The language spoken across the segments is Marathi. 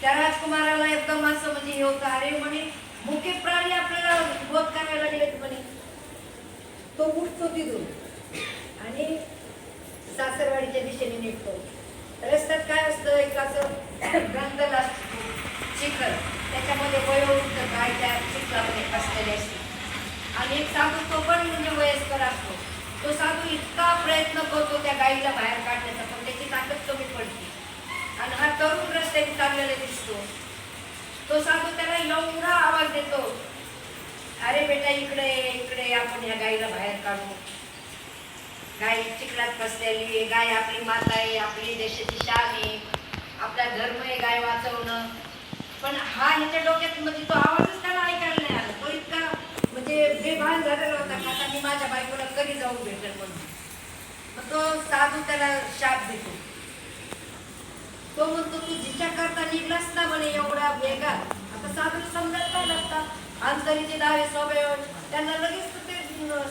त्या राजकुमाराला एकदम असं म्हणजे हे होतं अरे म्हणे मुख्य प्राणी आपल्याला वध करायला लागलेत म्हणे. तो उठतो तिथून आणि सासरवाडीच्या दिशेने निघतो. रस्त्यात काय असतं एक असं गंधल असतो चिखल त्याच्यामध्ये वयोवृद्ध गाय त्या चिखलामध्ये असलेले असते. आणि एक साधू तो पण म्हणजे वयस्कर असतो. तो साधू इतका प्रयत्न करतो त्या गाईला बाहेर काढण्याचा पण त्याची ताकद कमी पडते. आणि हा तरुण रस्त्याने चाललेला दिसतो. तो सांगतो त्याला एवढा आवाज देतो. अरे बेटा इकडे इकडे आपण या गाईला बाहेर काढू. गाय चिखलात बसलेली आहे. गाय आपली माता आहे आपली देशाची शान आहे. आपला धर्म आहे गाय वाचवणं. पण हा ह्याच्या डोक्यात म्हणजे तो आवाजच त्याला ऐकायला नाही आला. तो इतका म्हणजे बेभान झालेला होता का आता मी माझ्या बायकोला कधी जाऊन भेटेल म्हणून. मग तो साधू त्याला शाप देतो. तो म्हणतो तू जिच्या करता निघलास ना म्हणे एवढा वेगा आता साधू समजत नाही लागता अंतरीचे दावे स्वभाव त्यांना लगेच ते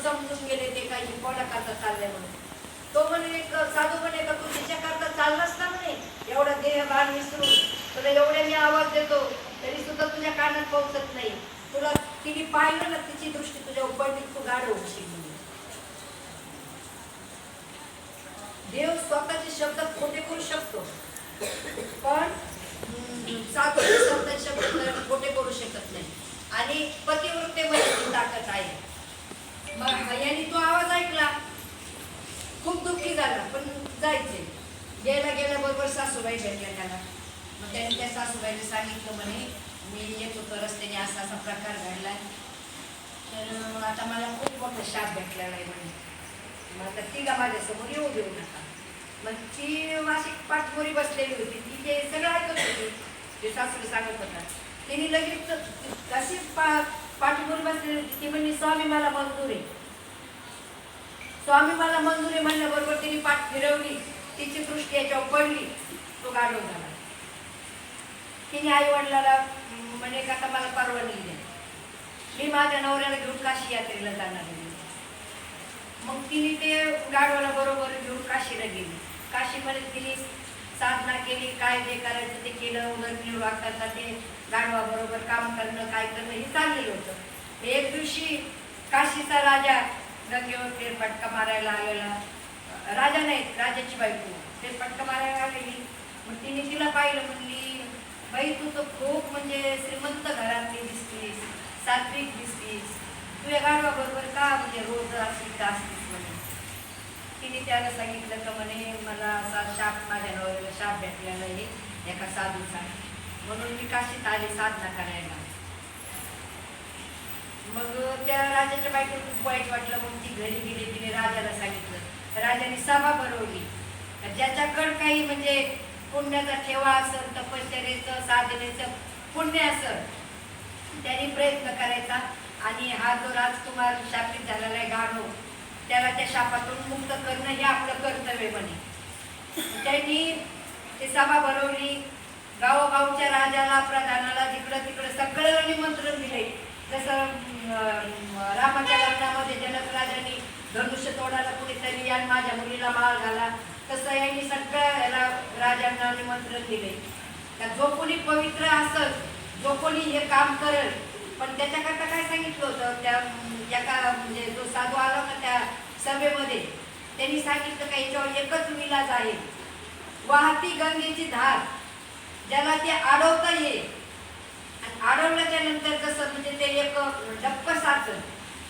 समजून गेले ते काही कोणा करता चाललंय म्हणून. तो म्हणे एक साधू म्हणे का तू जिच्या करता चाललास ना म्हणे? एवढा देह भान विसरून. तुला एवढ्या मी आवाज देतो तरी सुद्धा तुझ्या कानात पोहोचत नाही. तुला तिने पाहिलं ना तिची दृष्टी तुझ्या उपरती तू गाड होशील देव स्वतःचे शब्द खोटे करू शकतो पण हम्म, शब्द खोटे करू शकत नाही. आणि पतिवृत्तेमध्ये ती ताकद आहे. मग याने तो आवाज ऐकला. खूप दुःखी झाला पण जायचे गेला गेल्या बरोबर सासूबाई भेटल्या त्याला. मग त्याने त्या सासूबाईने सांगितलं म्हणे मी येत होतो रस्त्याने असा असा प्रकार घडला तर आता मला खूप मोठा शाप भेटलेला आहे म्हणे. मग आता तिला माझ्यासमोर येऊ देऊ नका. मग ती अशी पाठमोरी बसलेली होती. ती ते सगळं ऐकत होती. ते सासरे सांगत होता. तिने लगेच तशीच पा पाठमोरी बसलेली होती. ती म्हणजे स्वामी मला मंजूर आहे. स्वामी मला मंजूर आहे. म्हणल्याबरोबर तिने पाठ फिरवली. तिची दृष्टी याच्यावर पडली. तो गाढव झाला. तिने आई वडिलाला म्हणे का आता मला परवानगी द्या. मी माझ्या नवऱ्याला घेऊन काशी यात्रेला जाणार मग तिने ते गाडवाला बरोबर घेऊन काशीला गेली. काशीमध्ये तिने साधना केली काय जे करायचं ते केलं उदरनिर्वाह करता ते गाढवाबरोबर काम करणं काय करणं हे चाललेलं होतं. एक दिवशी काशीचा राजा गंगेवर फेरफटका मारायला आलेला. राजा नाही राजाची बायको. फेरफटका मारायला आलेली. मग तिने तिला पाहिलं म्हणली बाई तू तर खूप म्हणजे श्रीमंत घरातली दिसतीस सात्विक दिसतीस. तू या बरोबर का म्हणजे रोज अशी का असतीस म्हणे? तिने त्याला सांगितलं का म्हणे मला असा शाप माझ्या नवऱ्याला शाप भेटलेला आहे एका साधूचा. म्हणून मी काशीत आले साधना करायला. मग त्या राजाच्या बायकोला खूप वाईट वाटलं मग ती घरी गेली तिने राजाला सांगितलं. राजाने सभा भरवली. ज्याच्याकडं काही म्हणजे पुण्याचा ठेवा असेल तपश्चरेचं साधनेचं पुण्य असेल त्यांनी प्रयत्न करायचा. आणि हा जो राजकुमार शापित झालेला आहे गाढव त्याला त्या शापातून मुक्त करणं हे आपलं कर्तव्य म्हणे. त्यांनी ते सभा भरवली. गावोगावच्या राजाला प्रधानाला जिकडं तिकडं सगळं निमंत्रण दिले. जसं रामाच्या लग्नामध्ये जनक राजांनी धनुष्य तोडायला कुणीतरी या माझ्या मुलीला माळ घाला. तसं यांनी सगळ्या राजांना निमंत्रण दिले. जो कोणी पवित्र असत जो कोणी हे काम करेल पण त्याच्याकरता काय सांगितलं होतं त्या एका म्हणजे जो साधू आला होता त्या सभेमध्ये त्यांनी सांगितलं का याच्यावर एकच विलाज आहे. वाहती गंगेची धार ज्याला ते अडवता येईल. आणि अडवल्याच्या नंतर जसं म्हणजे ते एक डप्प साचल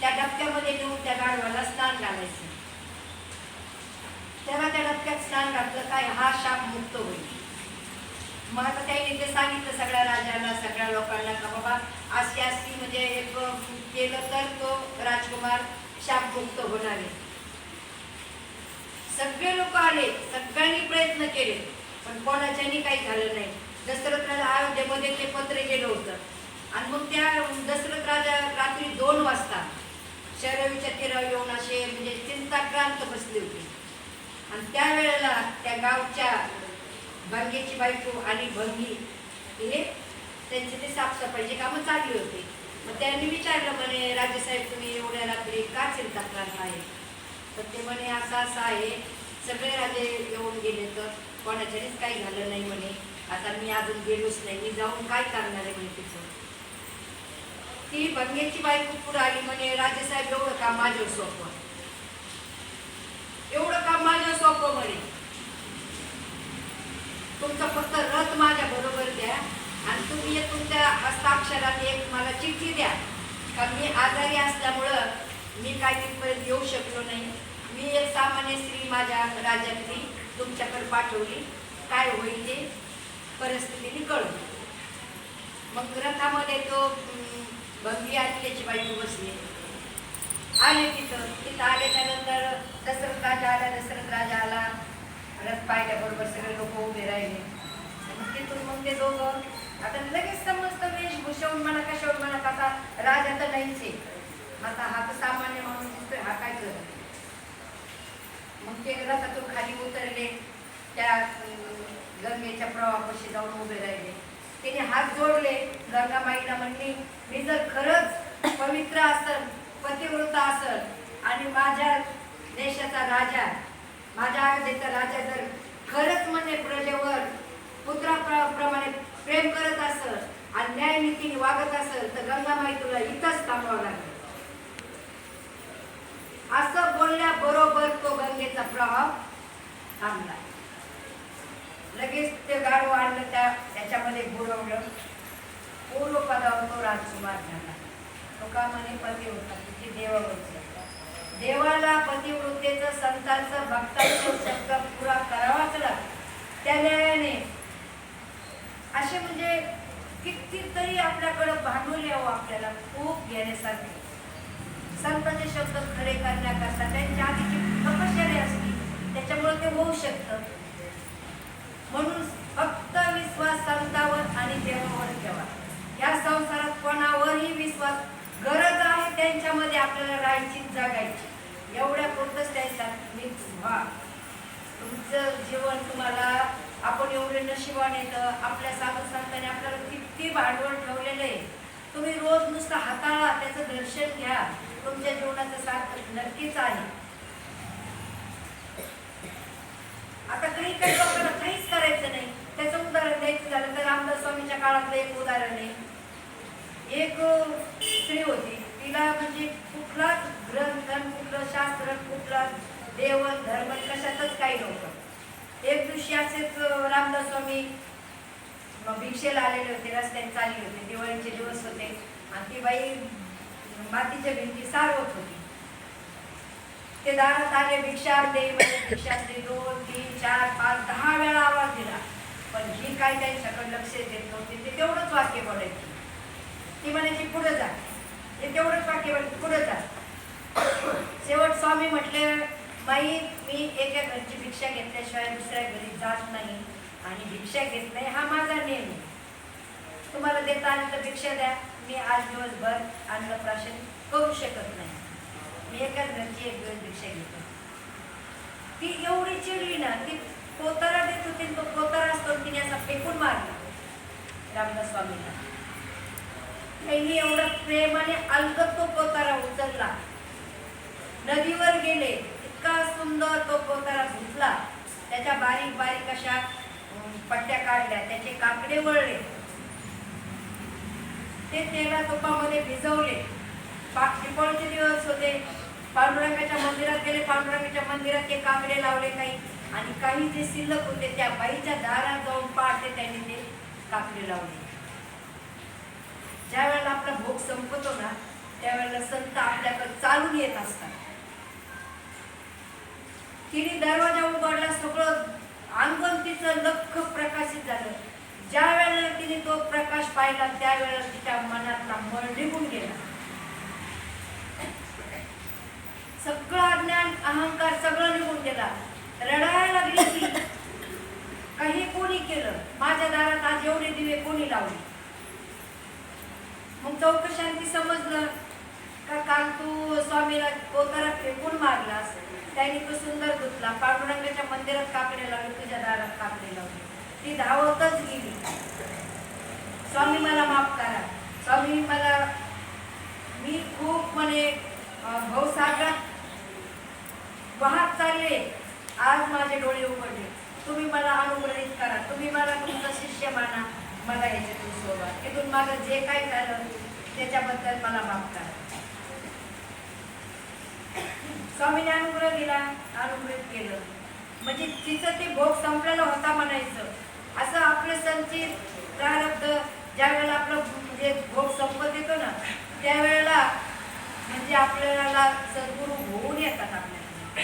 त्या डबक्यामध्ये नेऊन त्या गाढवाला स्नान घालायचं. त्याला त्या डबक्यात स्नान घातलं काय हा शाप मुक्त होईल. मग आता त्यांनी ते सांगितलं सगळ्या राजांना सगळ्या लोकांना का बाबा अशी अशी म्हणजे एक केलं तर तो राजकुमार शापमुक्त होणार आहे. सगळे लोक आले सगळ्यांनी प्रयत्न केले पण कोणाच्यानी काही झालं नाही. दशरथ राजा अयोध्येमध्ये ते पत्र गेलं होतं. आणि मग त्या दशरथ राजा रात्री दोन वाजता शहरावीच्या तीरावर येऊन असे म्हणजे चिंताक्रांत बसले होते. आणि त्यावेळेला त्या गावच्या भंगेची बायको आणि भंगी हे त्यांचे ते साफसफाईचे कामं चालली होते. मग त्यांनी विचारलं म्हणे राजेसाहेब तुम्ही एवढ्या रात्री का चिंताक्रांत आहे? तर ते म्हणे असं असं आहे. सगळे राजे येऊन गेले तर कोणाच्यानेच काही झालं नाही म्हणे. आता मी अजून गेलोच नाही. मी जाऊन काय करणार आहे म्हणे तिथं? ती भंगेची बायको पुढे आली म्हणे राजेसाहेब एवढं काम माझ्यावर सोपं. एवढं काम माझ्यावर सोपं म्हणे. तुमचा फक्त रथ माझ्या बरोबर द्या आणि तुम्ही एक तुमच्या हस्ताक्षरात एक मला चिठ्ठी द्या. कारण मी आजारी असल्यामुळं मी काय तिथपर्यंत येऊ शकलो नाही. मी एक सामान्य स्त्री माझ्या राजांनी तुमच्याकडे पाठवली. काय होईल ते परिस्थितीने कळू मग रथामध्ये तो भंगी आणि त्याची बायको बसली. आले तिथं. तिथं आल्याच्यानंतर दशरथ राजा आला दशरथ राजा आला रथ पाहिल्याबरोबर सगळे लोक उभे राहिले मग ते दोघं. आता लगेच समजतं वेशभूषाहून म्हणा कशावर म्हणा का आता राजा तर नाहीच आहे. आता हा तर सामान्य माणूस दिसतोय हा काय करत मग ते रथातून खाली उतरले. त्या गंगेच्या प्रवाहापाशी जाऊन उभे राहिले. तिने हात जोडले. गंगामाईला म्हणली मी जर खरंच पवित्र असल पतिव्रत असल आणि माझ्या देशाचा राजा माझ्या अयोध्येचा राजा जर खरंच म्हणजे प्रजेवर पुत्राप्रमाणे प्रेम करत असल आणि न्यायनीतीने वागत असेल तर गंगामाई तुला इथंच थांबावं लागेल. असं बोलल्याबरोबर तो गंगेचा प्रभाव थांबला. लगेच ते गाडू आणलं त्या त्याच्यामध्ये बुडवलं पूर्व पदावर तो राजकुमार झाला. तो का म्हणे पती होता तिथे देवावरती देवाला पतिवृत्तेचं संतांचं भक्तांचं शब्द पुरा करावाच लागतो त्या न्यायाने असे म्हणजे कितीतरी आपल्याकडं भांडवल यावं आपल्याला खूप घेण्यासारखे. संतांचे शब्द खरे करण्याकरता त्यांच्या आधीची तपश्चर्या असली त्याच्यामुळे ते होऊ शकतं. म्हणून फक्त विश्वास संतावर आणि देवावर ठेवा. या संसारात कोणावरही विश्वास गरज आहे त्यांच्यामध्ये आपल्याला राहायची जगायची. एवढ्या पुरतच त्यांच्या मिक्स व्हा तुमचं जीवन तुम्हाला आपण एवढे नशिबान येतं आपल्या साधू संतांनी आपल्याला किती भांडवल ठेवलेलं आहे. तुम्ही रोज नुसतं हाताळा त्याचं दर्शन घ्या. तुमच्या जीवनाचं साथ नक्कीच आहे. आता काही काही लोकांना काहीच करायचं नाही. त्याचं उदाहरण द्यायचं झालं तर रामदास स्वामीच्या काळातलं एक उदाहरण आहे. एक स्त्री होती. तिला म्हणजे कुठलाच ग्रंथ कुठलं शास्त्र कुठला देव धर्म कशातच काही नव्हतं. एक दिवशी असेच रामदास स्वामी भिक्षेला आलेले होते रस्त्याने चालले होते दिवाळीचे दिवस होते. आणि ती बाई मातीच्या भिंती सारवत होती. ते दारात आले भिक्षा दे भिक्षा दे दोन तीन चार पाच दहा वेळा आवाज दिला. पण ही काय त्यांच्याकडे लक्ष देत नव्हती ते तेवढंच वाक्य बोलायची. ती म्हणायची पुढे जा. ते तेवढंच वाक्य बोलायची पुढे जा. शेवट स्वामी म्हटले बाई मी एका घरची भिक्षा घेतल्याशिवाय दुसऱ्या घरी जात नाही आणि भिक्षा घेत नाही हा माझा नियम आहे तुम्हाला देता आली तर भिक्षा द्या. मी आज दिवसभर अन्नप्राशन करू शकत नाही. मी एकाच घरची एक दिवस भिक्षा घेतो. ती एवढी चिडली ना ती पोतारा देत होती तो पोतारा असतो तिने असा फेकून मारला. रामदास स्वामीला. त्यांनी एवढा प्रेमाने अलगत तो पोतारा उचलला. नदीवर गेले. इतका सुंदर तो पोतारा धुतला त्याच्या बारीक बारीक अशा पट्ट्या काढल्या. त्याचे काकडे वळले. ते तेला तुपामध्ये भिजवले. पा- दिवस होते. पांडुरंगाच्या मंदिरात गेले. पांडुरंगाच्या मंदिरात ते काकडे लावले काही. आणि काही जे शिल्लक होते त्या बाईच्या दारात जाऊन पहाटे त्यांनी ते काकडे लावले. ज्या वेळेला आपला भोग संपतो ना त्यावेळेला संत आपल्याकडे चालून येत असतात. तिने दरवाजा उघडला सगळं अंगण तिचं लख प्रकाशित झालं. ज्या वेळेला तिने तो प्रकाश पाहिला त्यावेळेला तिच्या मनातला मळ निघून गेला. सगळं अज्ञान अहंकार सगळं निघून गेला. रडायला लागली ती. काही कोणी केलं? माझ्या दारात आज एवढे दिवे कोणी लावले? मग चौकशांती समजलं का काल तू स्वामीला पोतारा फेकून मारलास. त्याने तो सुंदर धुतला. पांडुरंगाच्या मंदिरात काकडे लावले तुझ्या दारात काकडे लावले ती धावतच गेली. स्वामी मला माफ करा. स्वामी मला मी खूप म्हणे भाऊसागरात वाहत चालले. आज माझे डोळे उघडले. तुम्ही मला अनुग्रहित करा. तुम्ही मला तुमचा शिष्य माना. मला याच्यातून सोबत इथून माझं जे काय झालं त्याच्याबद्दल मला माफ करा. स्वामीने अनुग्रह दिला अनुग्रहित केलं. म्हणजे तिचं ते भोग संपलेला होता म्हणायचं. असं आपलं संचित प्रारब्ध ज्या वेळेला आपलं म्हणजे भोग संपत येतो ना त्यावेळेला म्हणजे आपल्याला सद्गुरू होऊन येतात आपल्याला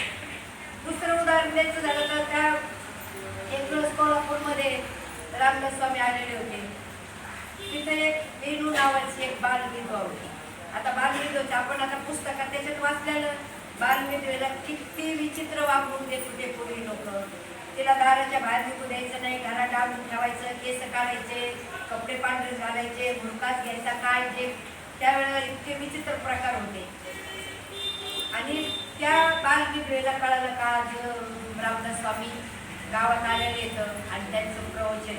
दुसरं उदाहरण द्यायचं झालं तर त्या एक दिवस कोल्हापूरमध्ये रामदास स्वामी आलेले होते. तिथे एक वेणू नावाची एक बालविधवा होती. आता बालविधवाची आपण आता पुस्तकात त्याच्यात वाचलेलं. बालविधवेला किती विचित्र वागवून देत होते पूर्वी लोक. तिला दाराच्या बाहेर निघू द्यायचं नाही घरात डाळून ठेवायचं केस काढायचे कपडे पांढरे घालायचे भुरकाच घ्यायचा काय जे त्यावेळेला इतके विचित्र प्रकार होते. आणि त्या बालविधवेला कळालं का रामदास स्वामी गावात आलेले येतं आणि त्यांचं प्रवचन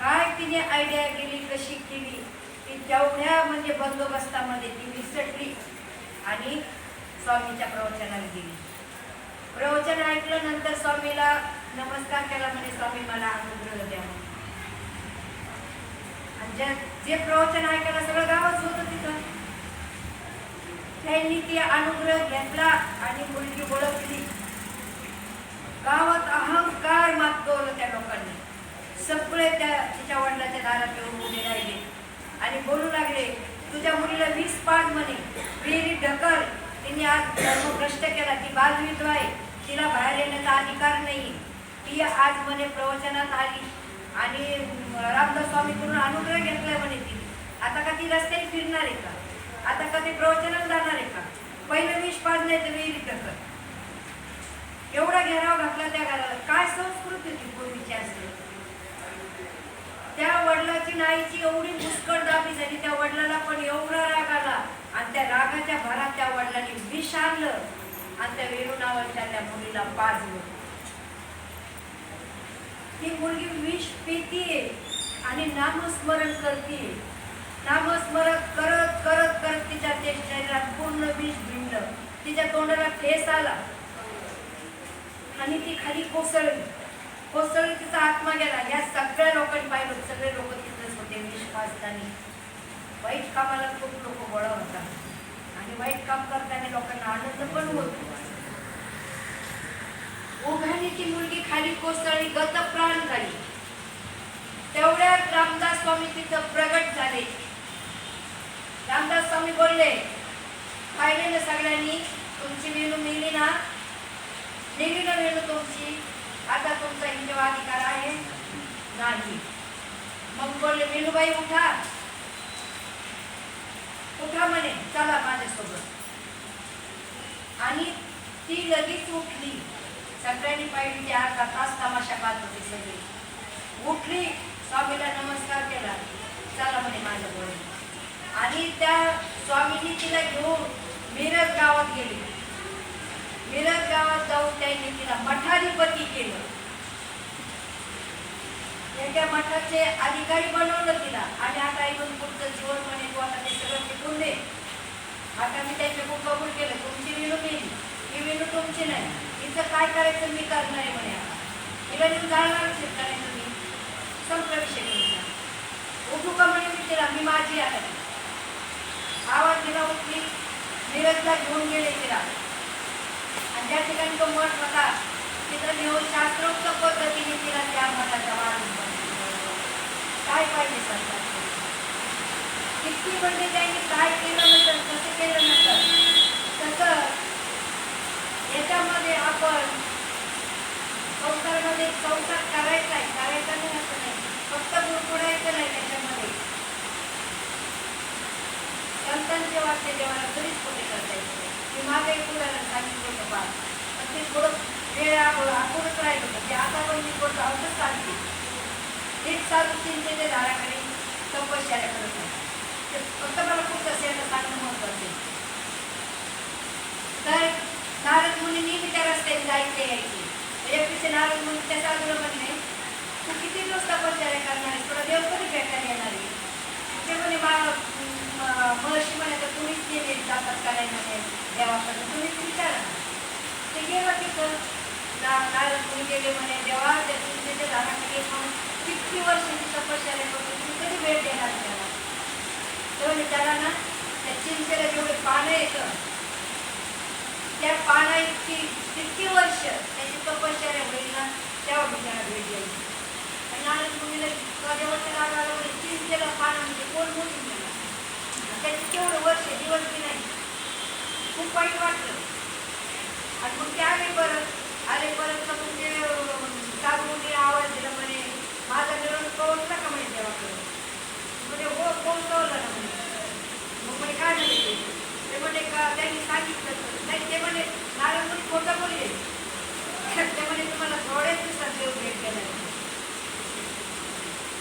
काय तिने आयडिया केली कशी केली? ती तेवढ्या म्हणजे बंदोबस्तामध्ये ती विसटली आणि स्वामीच्या प्रवचनाला गेली. प्रवचन ऐकल्यानंतर स्वामीला नमस्कार केला म्हणे स्वामी मला अनुग्रह द्या म्हणून. आणि ज्या जे प्रवचन ऐकायला सगळं गावच होतं तिथं. त्यांनी ती अनुग्रह घेतला आणि मुलगी ओळखली. गावात अहंकार मागवलं त्या लोकांनी. सगळे त्या तिच्या वडिलाच्या दारात येऊन उभे राहिले आणि बोलू लागले तुझ्या मुलीला वीस पाठ म्हणे. विहिरी ढकल तिने आज धर्म भ्रष्ट केला. ती बालविधवा आहे. तिला बाहेर येण्याचा अधिकार नाही. ती आज म्हणे प्रवचनात आली. आणि रामदास स्वामीकडून अनुग्रह घेतलाय म्हणे ती. आता का ती रस्त्याने फिरणार आहे का? आता का ती प्रवचनात जाणार आहे का? पहिलं विष पाडणे तर विहिरी ढकल एवढा घेराव घातला त्या घराला. काय संस्कृती होती पूर्वीची असते त्या वडिलाची नाईची एवढी पुष्कळ दाबी झाली त्या वडिलाला पण एवढा राग आला. आणि त्या रागाच्या भरात त्या वडिलांनी विष आणलं आणि त्या वेणू नावाच्या त्या मुलीला पाजलं. ती मुलगी विष पितीये आणि नामस्मरण करते नामस्मरण करत करत करत तिच्या ते शरीरात पूर्ण विष भिंड तिच्या तोंडाला ठेस आला. आणि ती खाली कोसळली. कोसळून तिचा आत्मा गेला. या सगळ्या लोकांनी पाहिलं. सगळे लोक तिथेच होते. विश्वासतानी वाईट कामाला खूप लोक गोळा होतात. आणि वाईट काम करताना लोकांना आनंद पण होतो. ओघाने ती मुलगी खाली कोसळली. गत प्राण झाली तेवढ्यात रामदास स्वामी तिथं प्रगट झाले. रामदास स्वामी बोलले पाहिले ना सगळ्यांनी? तुमची वेणू मिली ना? नेली ना वेणू तुमची? आता तुमचा हिंदू अधिकार आहे? नाही. मग बोलले मेनूबाई उठा. उठा म्हणे चला माझ्यासोबत. आणि ती लगेच उठली. सगळ्यांनी पाहिली ती अर्धा तास तमाशा पाहत होती सगळी. उठली स्वामीला नमस्कार केला. चला म्हणे माझ्या बोल आणि त्या स्वामींनी तिला घेऊन मिरज गावात गेली. मिरज गावात जाऊन त्यांनी तिला मठाधिपती केलं. त्याच्या मठाचे अधिकारी बनवलं तिला. आणि आता इथून पुढचं जीवन म्हणे तू आता ते सगळं टिकून दे. आता मी त्यांच्याकडून कबूल केलं. तुमची विणू केली ही विणू तुमची नाही. तिचं काय करायचं मी करणार आहे म्हणे आता. तिला नेऊन जाणार नाही तुम्ही? संपला विषय तुमचा. उठू का म्हणे मी तिला? मी माझी आहे. आवाज दिला उठली. मिरजला घेऊन गेले तिला. ज्या ठिकाणी तो मठ होता तिथं नेऊन शास्त्रोक्त पद्धतीने तिला त्या मठाचा वाढून काय पाहिजे सरकार किती म्हणजे त्यांनी काय केलं नसेल कसं केलं नसेल तसं याच्यामध्ये आपण संसारमध्ये संसार करायचा आहे करायचा नाही असं नाही फक्त बुडबुडायचं नाही त्याच्यामध्ये संतांचे वाक्य देवाला कधीच खोटे करता येत नाही. मी मागे एक उदाहरण सांगितलं होतं बा पण ते थोडं वेळ अपुरच राहिलं होतं ते आता पण मी थोडं जाऊनच सांगते एक साधू चिंतेच्या झाडाकडे तपश्चर्या करत आहे ते फक्त मला खूप असेल सांगणं महत्वाचं आहे तर नारद मुनींनी मी त्या रस्त्याने जायचे यायचे एक दिवशी नारद मुनी त्या साधूला म्हणले तू किती दिवस तपश्चर्या करणार आहेस तुला देव कधी भेटायला येणार आहे ते म्हणे मा म- महर्षी म्हणे तर तुम्हीच गेले जातात करायला म्हणे देवाकडे तुम्हीच विचारा ते गेले म्हणे देवा त्या चिंतेच्या झाडाखाली म्हणून मग किती वर्षाची तपश्चर्या करून तुम्ही कधी भेट देणार त्याला? तर त्याला ना त्या चिंचेला जेवढे पानं येतं त्या पाना इतकी किती वर्ष त्याची तपश्चर्या होईल ना तेव्हा मी त्याला भेट देईल आणि नारद मुनीला जेव्हा त्याला आला म्हणजे चिंचेला पानं म्हणजे कोण मोठी त्याची केवढं वर्ष दिवस की नाही? खूप वाईट वाटलं. आणि मग त्यावेळी परत अरे परत तर मग साबुनी आवाज दिला म्हणे. माझा निरोप पोहोचला का म्हणे देवाकडे म्हणजे हो पोहोचवला ना म्हणे. मग म्हणे काय झाले ते? म्हणे का त्यांनी सांगितलं नाही ते म्हणे नारायण मुनी खोटं बोलले ते म्हणे तुम्हाला थोड्याच दिवसात देव भेट देणार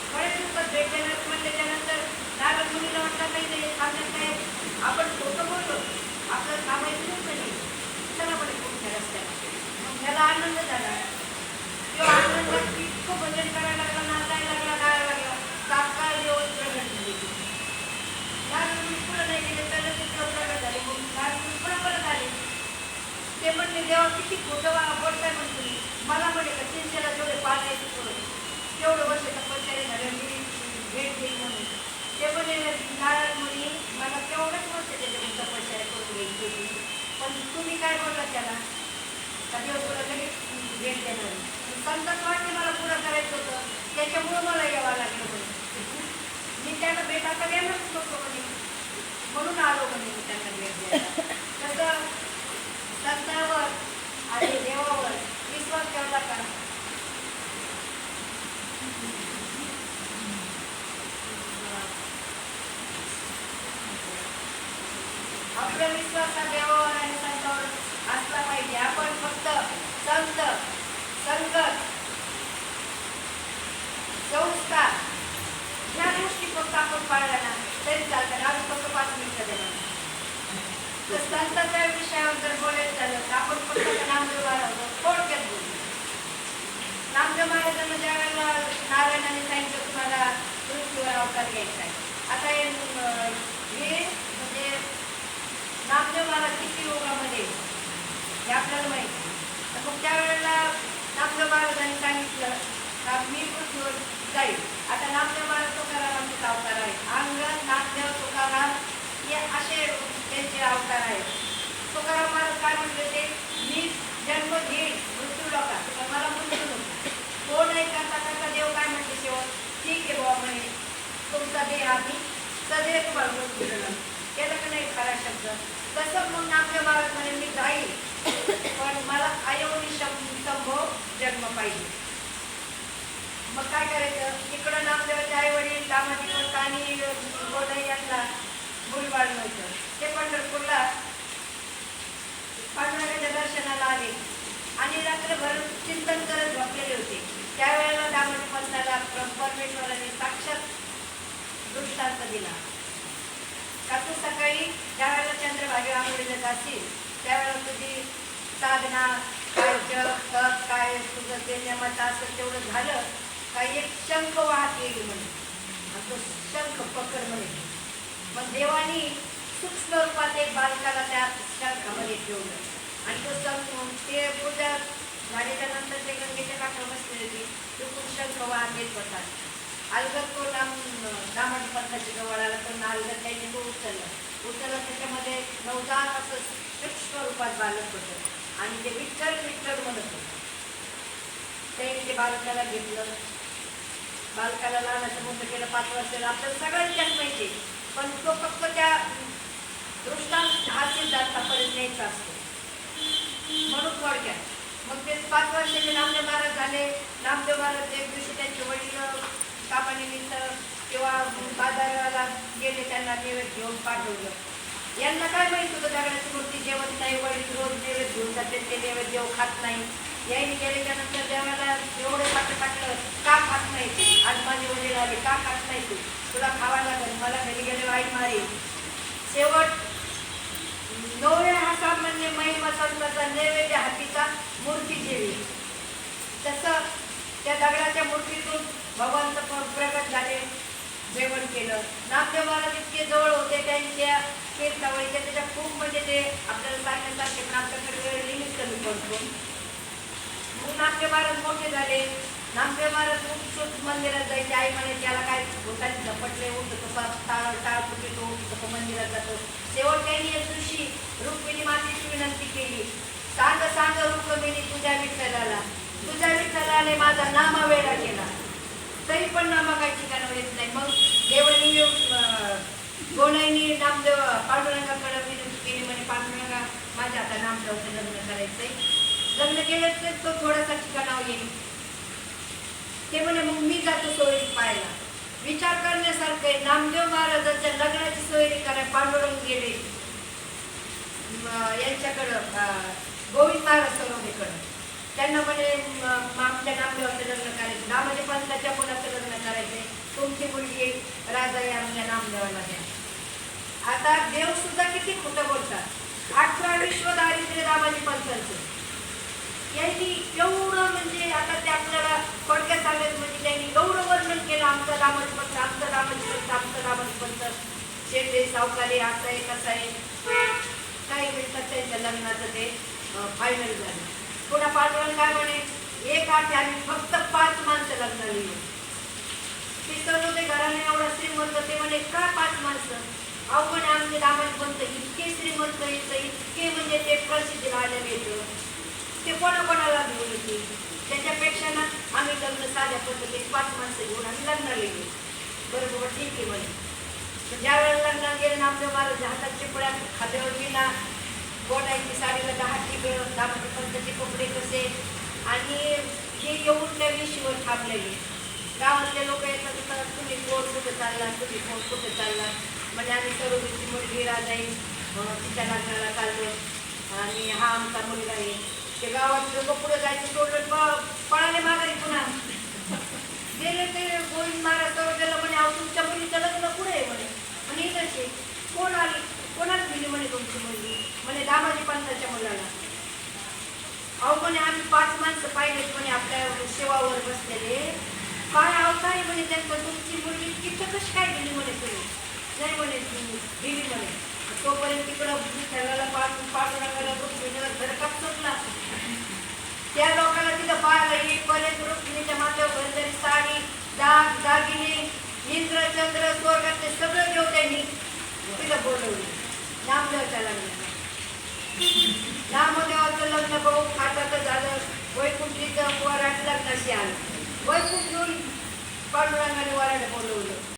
थोड्याच दिवसात भेट देणार म्हणजे त्यानंतर नारद मुनीला वाटलं काही नाही सांगत काय आपण खोटं बोललो आपलं थांबायचं नव्हतं नाही चला म्हणे पुढच्या रस्त्याला मग त्याला आनंद झाला तो आनंदात इतकं भजन करायला लागला नाचायला लागला गायला लागला तात्काळ दिवस प्रगट झाले नारद मुनी पुढे नाही गेले तर तिथं प्रगट झाले मग नारद मुनी पुन्हा परत आले ते म्हणले देवा किती खोटं वा बोलताय म्हणते मला म्हणे का चिंचेला जेवढे पान आहे पुढं तेवढं वर्ष तपश्चर्या झालं मी भेट देईल म्हणून ते म्हणे नारायण मुनी मला तेवढंच वर्ष त्याच्याकडून तपश्चर्या करून घ्यायची होती पण तुम्ही काय बोलला त्याला? का देव तुला लगेच भेट देणार संतच वाटते मला पुढं करायचं होतं. त्याच्यामुळं मला यावं लागलं म्हणजे मी त्याला भेट आता देणारच नव्हतो म्हणे म्हणून आलो म्हणे मी त्यांना भेट द्यायला. तसं संतावर आणि देवावर विश्वास ठेवला का? आपल्या विश्वास देवावर आणि संतावर असला पाहिजे. आपण फक्त संत संगत संस्कार ह्या गोष्टी फक्त आपण पाळल्या ना तरी चालतात आज फक्त पाच मिनिटं देणार तर संतांच्या विषयावर जर बोलायचं झालं तर आपण फक्त नामदेव थोडक्यात बोलू. नामदेव महाराजांना ज्या वेळेला नारायणाने सांगितलं तुम्हाला पृथ्वीवर अवतार घ्यायचा आहे. आता नामदेव महाराज किती योगामध्ये हे आपल्याला माहिती तर मग त्यावेळेला नामदेव महाराजांनी सांगितलं का मी पृथ्वीवर जाईल. आता नामदेव महाराज तुकारामांचे अवतार आहेत. अंगद नामदेव तुकाराम हे असे त्यांचे अवतार आहेत. तुकाराम महाराज काय म्हटले ते? मी जन्म घेईल मृत्यू लोका तर मला मृत्यू नको. कोण नाही करता करता देव काय म्हणते शेवट? ठीक आहे बाबा म्हणे. तुमचा देह आम्ही सदैव तुम्हाला मृत्यू देणार केलं का नाही खरा शब्द तसं मग नामदेव महाराज म्हणे मी जाईल पण मला अयोनी संभव जन्म पाहिजे मग काय करायचं? तिकडं नामदेवाचे आई वडील दामाजी पंत आणि गोदाई यातला मूल बाळ ते पंढरपूरला पांडुरंगाच्या दर्शनाला आले. आणि रात्रभर चिंतन करत झोपलेले होते. त्यावेळेला दामोदी पंताला परमेश्वराने साक्षात दृष्टांत दिला. का तू सकाळी ज्यावेळेला चंद्रभागी आंघोळीला जाशील त्यावेळेला तुझी साधना काय जग काय तुझं ते नियमाचं असं तेवढं झालं. काही एक शंख वाहत येईल म्हणे. आणि तो शंख पकड म्हणे. मग देवानी सूक्ष्म रूपात एक बालकाला त्या शंखामध्ये ठेवलं. आणि तो शंख ते पूजा झाल्याच्यानंतर ते गंगेच्या काठावर बसलेले होते. खूप शंख वाहत येत होतात अलगद तो नाम दामण पंथाची जवळ आला तो अलगत त्यांनी तो उचलला. उचलला त्याच्यामध्ये नवजात असं सूक्ष्म रूपात बालक होतं. आणि ते विठ्ठल विठ्ठल म्हणत होतं. त्यांनी ते बालकाला घेतलं. बालकाला लहानाचं मोठं केलं पाच वर्षाला. आपल्याला सगळ्यांच्याच माहिती पण तो फक्त त्या दृष्टांत हा जातापर्यंत न्यायचा असतो. म्हणून थोडक्यात. मग ते पाच वर्षाचे नामदेव महाराज झाले. नामदेव महाराज एक दिवशी त्यांचे वडील कामानिमित्त किंवा बाजाराला गेले त्यांना नैवेद्य घेऊन पाठवलं. यांना काय माहीत होतं? दगडाची मूर्ती जेवत नाही वडील रोज नैवेद्य घेऊन जाते ते नैवेद्य देव खात नाही. यायने गेल्याच्यानंतर देवाला एवढे पाठ टाकलं का खात नाही? आज माझे वडील आले का खात नाही तू? तुला खावा लागेल मला घरी गेले वाईट मारे शेवट नवऱ्या हा सामान्य महिमा संताचा नैवेद्य हातीचा मूर्ती जेवी. तसं त्या दगडाच्या मूर्तीतून भगवान प्रगट झाले जेवण केलं. नामदेव महाराज इतके जवळ होते त्यांच्या कीर्तावळीच्या त्याच्या खूप म्हणजे ते आपल्याला सांगण्यासारखे पण आपल्याकडे वेळ निमित्त कमी पडतो नामदेव महाराज मोठे झाले. नामदेव महाराज उठसूट मंदिरात जायचे. आई म्हणे त्याला काय होताना झपटले उठतो टाळ टाळ फुटतो उठतो मंदिरात जातो. शेवट त्यांनी एक दिवशी रुक्मिणी मातेची विनंती केली. सांग सांग रुक्मिणी तुझ्या विठ्ठलाला. तुझ्या विठ्ठलाने माझा नामा वेळा केला. तरी पण नामा काही ठिकाणावर येत नाही. मग देवणी अं, गोणाईनी नामदेव पांडुरंगाकडे विनंती केली. म्हणे पांडुरंगा माझ्या आता नामदेवचं लग्न करायचंय. लग्न केलं तर तो थोडासा ठिकाणावर येईल. ते म्हणे मग मी जातो सोयरी पाहायला. विचार करण्यासारखं आहे. नामदेव महाराजांच्या लग्नाची सोयरी करायला पांडुरंग गेले. यांच्याकडं गोविंद महाराज सरोदेकडं त्यांना म्हणे आमच्या नामदेवाचं लग्न करायचं. दामाजी पंताच्या मुलाचं लग्न करायचंय. तुमची मुलगी राजा या आमच्या नामदेवाला द्या. आता देव सुद्धा किती खोटं बोलतात. आठवा विश्व दारिद्र्य दामाजी पंतांचं. यांनी एवढं म्हणजे आता ते आपल्याला थोडक्यात सांगायचं म्हणजे त्यांनी एवढं वर्णन केलं आमचं रामच म्हणजे पंत आमचं रामच म्हणजे पंत आमचं रामच म्हणजे पंत शेटे सावकारी असं आहे कसं आहे काही म्हणतात त्यांच्या लग्नाचं ते फायनल झालं. पुन्हा पाठवण काय म्हणे एक आठ आम्ही फक्त पाच माणसं लग्न लिहिली. ते सर्व ते घराने एवढा श्रीमंत ते म्हणे का पाच माणसं? अहो पण आमचे रामच पंत इतके श्रीमंत येतं इतके म्हणजे ते प्रसिद्धीला आलेले येतं. ते कोणाकोणाला घेऊन होती त्याच्यापेक्षा ना आम्ही लग्न साध्या पद्धतीने पाच माणसं घेऊन आम्ही लग्नाला गेलो बरं बाबा ठीक आहे म्हणे ज्या वेळेला लग्न गेलं ना आमच्या महाराज हातात चिपळ्या खाद्यावर गेला बोटायची साडीला दहा टिकं दहा म्हणजे पंताचे कपडे कसे? आणि हे येऊन त्या विशीवर थांबलेले. गावातले लोक येतात तर तुम्ही कोण कुठं चालला तुम्ही कोण कुठं चालला? म्हणजे आम्ही सरोवरची मुलगी राजाई तिच्या लग्नाला चाललो. आणि हा आमचा मुलगा आहे. ते गावात लोक पुढे जायचे सोडलं पळाले माघारी पुन्हा. गेले ते गोविंद महाराज जवळ गेलं म्हणे अहो तुमच्या मुलीचं लग्न पुढे आहे? म्हणे. आणि इकडचे कोण आली? कोणाला दिली? म्हणे तुमची मुलगी. म्हणे दामाजी पंताच्या मुलाला. अहो म्हणे आम्ही पाच माणसं पाहिलेत म्हणे आपल्या सेवावर बसलेले. काय अहो काय म्हणे त्यांचं? तुमची मुलगी तिथं कशी काय दिली म्हणे तुम्ही? नाही म्हणे तुम्ही म्हणे. तोपर्यंत तिकडं खेळायला पाच पाच रंगाला रुक्मिणीवर धडकाप चुकला. त्या लोकांना तिथं पाहायला येईपर्यंत रुक्मिणीच्या माथ्यावर भरलेली साडी दाग दागिने इंद्र चंद्र स्वर्गातले सगळं घेऊ त्यांनी तिला बोलवले. नामदेवाच्या लग्नाला नामदेवाचं लग्न भाऊ खाटाचं झालं. वैकुंठीचं वराट लग्नाशी आलं. वैकुंठ घेऊन पांडुरंगाने वराट बोलवलं.